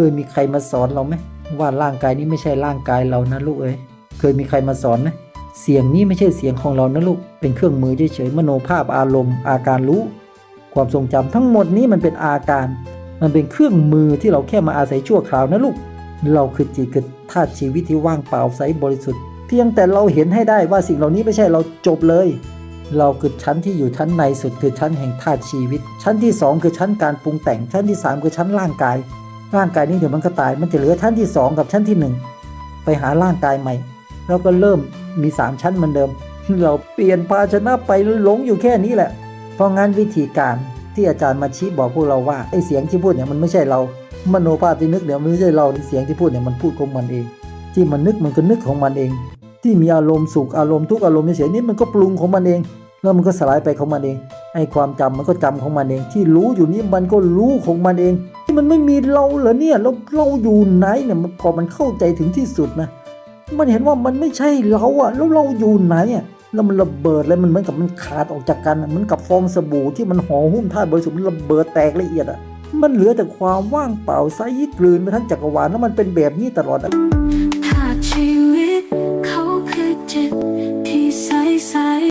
เคยมีใครมาสอนเราไหมว่าร่างกายนี้ไม่ใช่ร่างกายเรานะลูกเอ้ยเคยมีใครมาสอนไหมเสียงนี้ไม่ใช่เสียงของเรานะลูก เป็นเครื่องมือเฉยๆมโนภาพอารมณ์ อาการรู้ ความทรงจำทั้งหมดนี้มันเป็นอาการ มันเป็นเครื่องมือที่เราแค่มาอาศัยชั่วคราวนะลูก เราคือจิตคือธาตุชีวิตที่ว่างเปล่าใสบริสุทธิ์ เพียงแต่เราเห็นให้ได้ว่าสิ่งเหล่านี้ไม่ใช่เราจบเลย เราคือชั้นที่อยู่ชั้นในสุดคือชั้นแห่งธาตุชีวิต ชั้นที่สองคือชั้นการปรุงแต่ง ชั้นที่สามคือชั้นร่างกาย ร่างกายนี้เดี๋ยวมันก็ตาย มันจะเหลือชั้นที่สองกับชั้นที่หนึ่งไปหาร่างกายใหม่ แล้วก็เริ่มมีสามชั้นเหมือนเดิม เราเปลี่ยนภาชนะไปหลงอยู่แค่นี้แหละ เพราะงั้นวิธีการที่อาจารย์มาชี้บอกพวกเราว่าไอ้เสียงที่พูดเนี่ยมันไม่ใช่เรา มโนภาพที่นึกเนี่ยมันไม่ใช่เราเสียงที่พูดเนี่ยมันพูดของมันเอง ที่มันนึกมันก็นึกของมันเอง ที่มีอารมณ์สุขอารมณ์ทุกข์อารมณ์เฉยนี่มันก็ปรุงของมันเองแล้วมันก็สลายไปของมันเองไอ้ความจำมันก็จำของมันเอง ที่รู้อยู่นี่มันก็รู้ของมันเอง มันไม่มีเราเหรอเนี่ยแล้วเราอยู่ไหนเนี่ยมันพอมันเข้าใจถึงที่สุดนะ มันเห็นว่ามันไม่ใช่เราอะแล้วเราอยู่ไหนอะแล้วมันระเบิดเลยมันเหมือนกับมันขาดออกจากกันเหมือนกับฟองสบู่ที่มันห่อหุ้มธาตุบริสุทธิ์มันระเบิดแตกละเอียดอะมันเหลือแต่ความว่างเปล่าไซย์กลืนไปทั้งจักรวาลแล้วมันเป็นแบบนี้ตลอดอะ